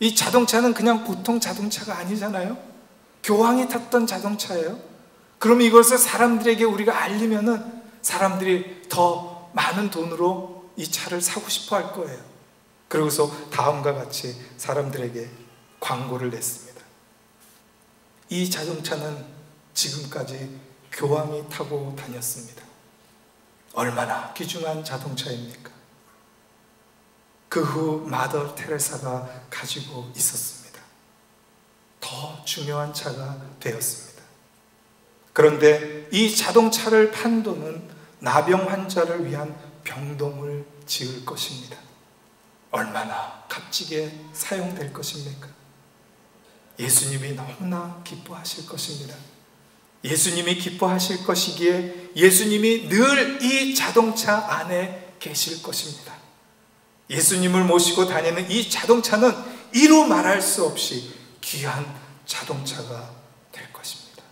이 자동차는 그냥 보통 자동차가 아니잖아요. 교황이 탔던 자동차예요. 그럼 이것을 사람들에게 우리가 알리면은 사람들이 더 많은 돈으로 이 차를 사고 싶어 할 거예요. 그러고서 다음과 같이 사람들에게 광고를 냈습니다. 이 자동차는 지금까지 교황이 타고 다녔습니다. 얼마나 귀중한 자동차입니까? 그 후 마더 테레사가 가지고 있었습니다. 더 중요한 차가 되었습니다. 그런데 이 자동차를 판 돈은 나병 환자를 위한 병동을 지을 것입니다. 얼마나 값지게 사용될 것입니까? 예수님이 너무나 기뻐하실 것입니다. 예수님이 기뻐하실 것이기에 예수님이 늘 이 자동차 안에 계실 것입니다. 예수님을 모시고 다니는 이 자동차는 이루 말할 수 없이 귀한 자동차가 될 것입니다.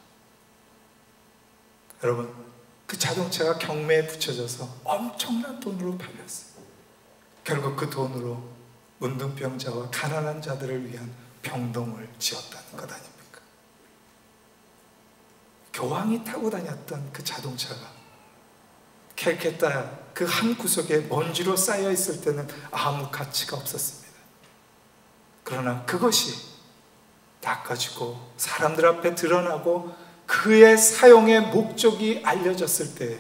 여러분, 그 자동차가 경매에 붙여져서 엄청난 돈으로 팔렸어요. 결국 그 돈으로 문둥병자와 가난한 자들을 위한 병동을 지었다는 것 아닙니까? 교황이 타고 다녔던 그 자동차가 캘케타 그한 구석에 먼지로 쌓여 있을 때는 아무 가치가 없었습니다. 그러나 그것이 닦아지고 사람들 앞에 드러나고 그의 사용의 목적이 알려졌을 때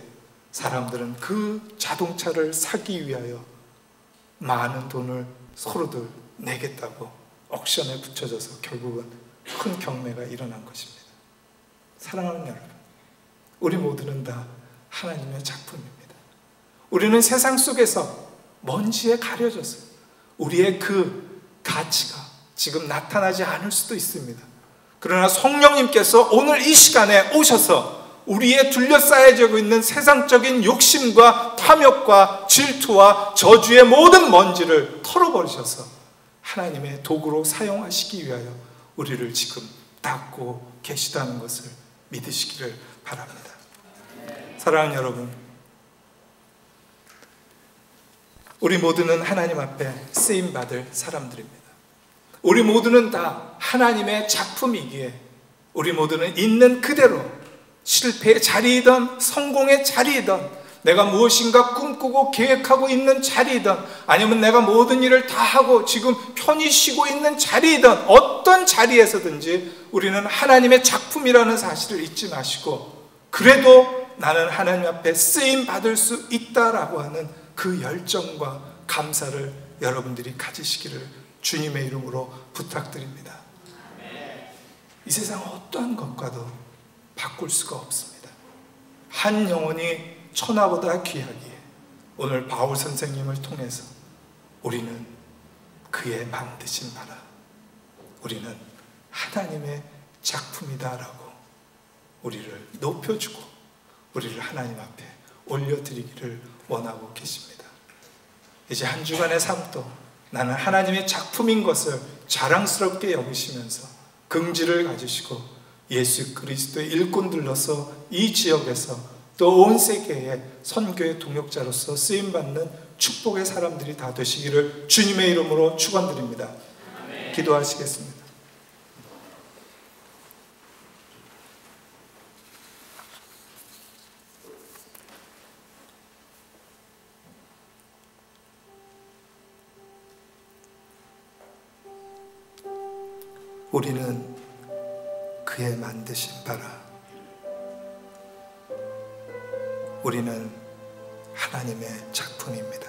사람들은 그 자동차를 사기 위하여 많은 돈을 서로들 내겠다고 옥션에 붙여져서 결국은 큰 경매가 일어난 것입니다. 사랑하는 여러분, 우리 모두는 다 하나님의 작품입니다. 우리는 세상 속에서 먼지에 가려져서 우리의 그 가치가 지금 나타나지 않을 수도 있습니다. 그러나 성령님께서 오늘 이 시간에 오셔서 우리의 둘러싸여지고 있는 세상적인 욕심과 탐욕과 질투와 저주의 모든 먼지를 털어버리셔서 하나님의 도구로 사용하시기 위하여 우리를 지금 닦고 계시다는 것을 믿으시기를 바랍니다. 사랑하는 여러분, 우리 모두는 하나님 앞에 쓰임 받을 사람들입니다. 우리 모두는 다 하나님의 작품이기에 우리 모두는 있는 그대로 실패의 자리이든 성공의 자리이든 내가 무엇인가 꿈꾸고 계획하고 있는 자리이든 아니면 내가 모든 일을 다 하고 지금 편히 쉬고 있는 자리이든 어떤 자리에서든지 우리는 하나님의 작품이라는 사실을 잊지 마시고 그래도 나는 하나님 앞에 쓰임 받을 수 있다라고 하는 그 열정과 감사를 여러분들이 가지시기를 주님의 이름으로 부탁드립니다. 이 세상 어떠한 것과도 바꿀 수가 없습니다. 한 영혼이 천하보다 귀하기에 오늘 바울 선생님을 통해서 우리는 그의 만드신 바라 우리는 하나님의 작품이다라고 우리를 높여주고 우리를 하나님 앞에 올려드리기를 원하고 계십니다. 이제 한 주간의 삶도 나는 하나님의 작품인 것을 자랑스럽게 여기시면서 긍지를 가지시고 예수 그리스도의 일꾼들로서 이 지역에서 또 온 세계에 선교의 동역자로서 쓰임 받는 축복의 사람들이 다 되시기를 주님의 이름으로 축원드립니다. 기도하시겠습니다. 우리는 그의 만드신 바라 우리는 하나님의 작품입니다.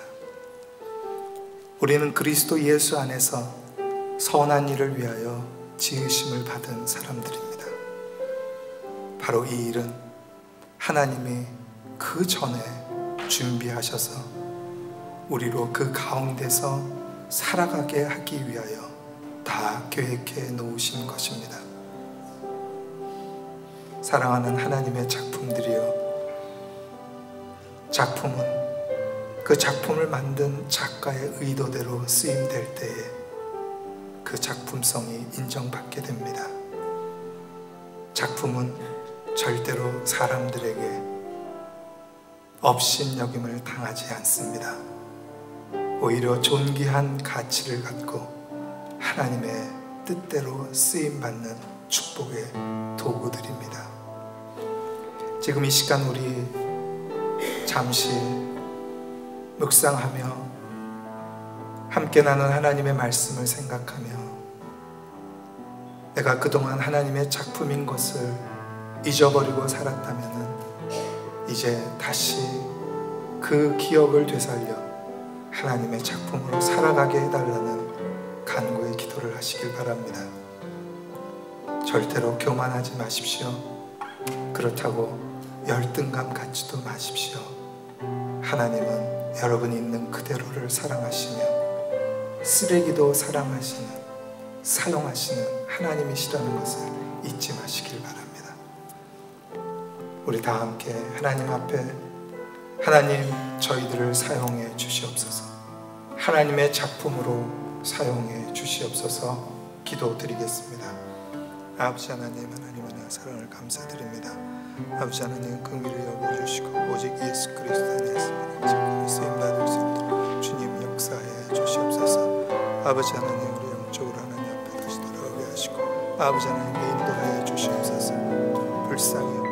우리는 그리스도 예수 안에서 선한 일을 위하여 지으심을 받은 사람들입니다. 바로 이 일은 하나님이 그 전에 준비하셔서 우리로 그 가운데서 살아가게 하기 위하여 다 계획해 놓으신 것입니다. 사랑하는 하나님의 작품들이여 작품은 그 작품을 만든 작가의 의도대로 쓰임될 때에 그 작품성이 인정받게 됩니다. 작품은 절대로 사람들에게 업신여김을 당하지 않습니다. 오히려 존귀한 가치를 갖고 하나님의 뜻대로 쓰임 받는 축복의 도구들입니다. 지금 이 시간 우리 잠시 묵상하며 함께 나눈 하나님의 말씀을 생각하며 내가 그동안 하나님의 작품인 것을 잊어버리고 살았다면 이제 다시 그 기억을 되살려 하나님의 작품으로 살아가게 해달라는 하시길 바랍니다. 절대로 교만하지 마십시오. 그렇다고 열등감 갖지도 마십시오. 하나님은 여러분이 있는 그대로를 사랑하시며 쓰레기도 사랑하시는 사용하시는 하나님이시라는 것을 잊지 마시길 바랍니다. 우리 다 함께 하나님 앞에 하나님 저희들을 사용해 주시옵소서. 하나님의 작품으로 사용해 주시옵소서 기도드리겠습니다. 아버지 하나님 하나님 은혜 사랑을 감사드립니다. 아버지 하나님 긍휼을 여겨주시고 오직 예수 그리스도 안에서 작품이 쓰임 받을 수 있도록 주님 역사해 주시옵소서. 아버지 하나님 우리 영적으로 하나님 앞에 다시 돌아오게 하시고 아버지 하나님 인도하여 주시옵소서. 불쌍히